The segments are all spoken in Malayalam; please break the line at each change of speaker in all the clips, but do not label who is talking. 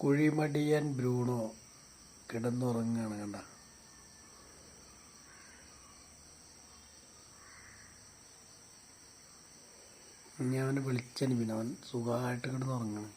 കുഴിമടിയൻ ബ്രൂണോ കിടന്നുറങ്ങുകയാണ് കണ്ട. അവനെ വിളിച്ചന് പിന്നെ അവൻ സുഖമായിട്ട് കിടന്നുറങ്ങണം.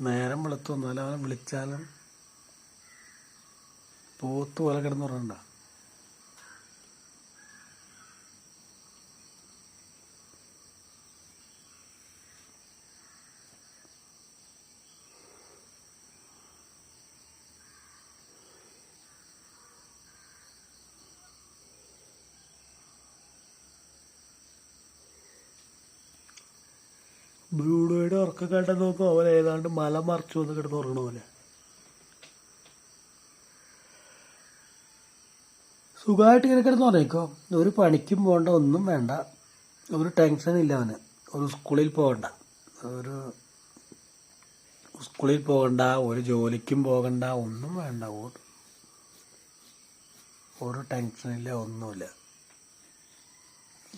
നേരം വെളുത്തു വന്നാലും അവനെ വിളിച്ചാലും പോത്ത് പോലെ കിടന്നുറങ്ങണ്ട ബ്രൂണോയുടെ ഉറക്കം കണ്ട നോക്കും. അവൻ ഏതാണ്ട് മല മറിച്ചു വന്ന് കിടന്ന് ഉറങ്ങണ പോലെ. സുഖമായിട്ട് ഇങ്ങനെ കിടന്ന് ഉറങ്ങിക്കോ. ഒരു പണിക്കും പോകണ്ട ഒന്നും വേണ്ട. ഒരു ടെൻഷൻ ഇല്ല അവന്. ഒരു സ്കൂളിൽ പോകണ്ട. ഒരു സ്കൂളിൽ പോകണ്ട ഒരു ജോലിക്കും പോകണ്ട ഒന്നും വേണ്ട. ഒരു ടെൻഷനില്ല ഒന്നുമില്ല.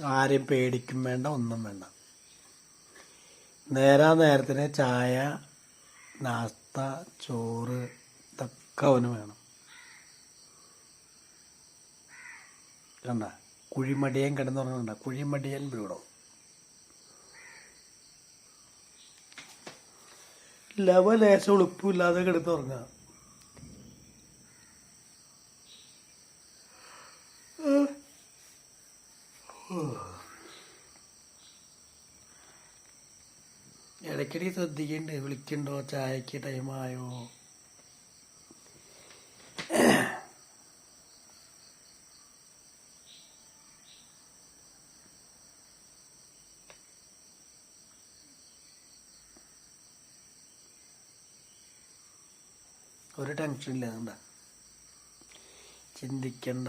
ആരെയും പേടിക്കും വേണ്ട ഒന്നും വേണ്ട. നേരാ നേരത്തിന് ചായ നാസ്ത ചോറ് ഇതൊക്കെ അവന് വേണം. കണ്ട? കുഴിമടിയൻ കിടന്നുറങ്ങണ്ട കുഴിമടിയൻ വീടോ ലവ ലേശം ഉളുപ്പില്ലാതെ കിടന്നുറങ്ങാം. ഇടയ്ക്കിടയ്ക്ക് ശ്രദ്ധിക്കണ്ട് വിളിക്കണ്ടോ ചായക്ക് ടൈമായോ ഒരു ടെൻഷനില്ല എന്താ ചിന്തിക്കണ്ട.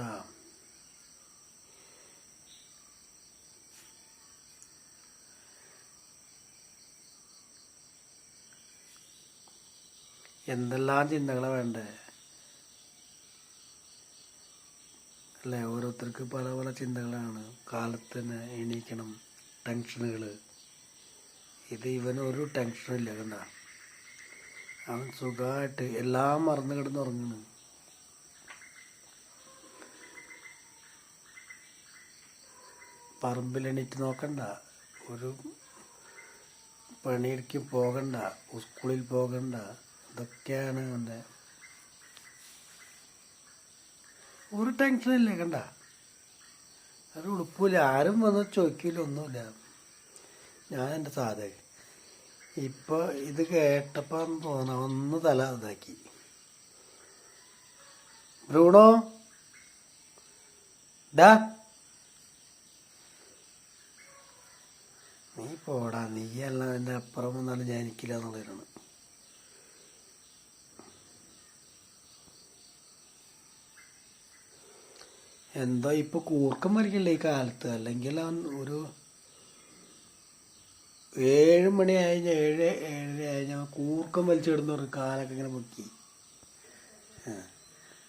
എന്തെല്ലാം ചിന്തകളാണ് വേണ്ടേ? അല്ലേ? ഓരോരുത്തർക്ക് പല പല ചിന്തകളാണ്. കാലത്തിന് എണീക്കണം. ടെൻഷനുകൾ ഇത് ഇവനൊരു ഒരു ടെൻഷനും ഇല്ല കണ്ട? അവൻ സുഖമായിട്ട് എല്ലാം മറന്നു കിടന്ന് ഉറങ്ങണ് പറമ്പിൽ എണീറ്റ് നോക്കണ്ട. ഒരു പണിയെടുക്ക് പോകണ്ട. സ്കൂളിൽ പോകണ്ട. ഇതൊക്കെയാണ് എന്റെ ഒരു ടെൻഷനില്ല കണ്ട? ഒരു ഉളുപ്പില്ല ആരും വന്ന് ചോദിക്കില്ല ഒന്നുമില്ല. ഞാൻ എന്റെ സാധക ഇപ്പോൾ ഇത് കേട്ടപ്പോൾ തോന്നണം ഒന്ന് തല ഇതാക്കി. ബ്രൂണോ? ഡാ. നീ പോടാ. നീ അല്ല എന്റെ അപ്പുറം വന്നാലും ഞാൻ എനിക്കില്ല എന്നുള്ളതാണ് എന്തോ ഇപ്പൊ കൂർക്കം വലിക്കല്ലേ ഈ കാലത്ത്? അല്ലെങ്കിൽ അവൻ ഒരു ഏഴ് മണി ആയിഞ്ഞ ഏഴ് ഏഴര ആയിഞ്ഞ കൂർക്കം വലിച്ചിടുന്ന ഒരു കാലൊക്കെ ഇങ്ങനെ പൊക്കി ആ.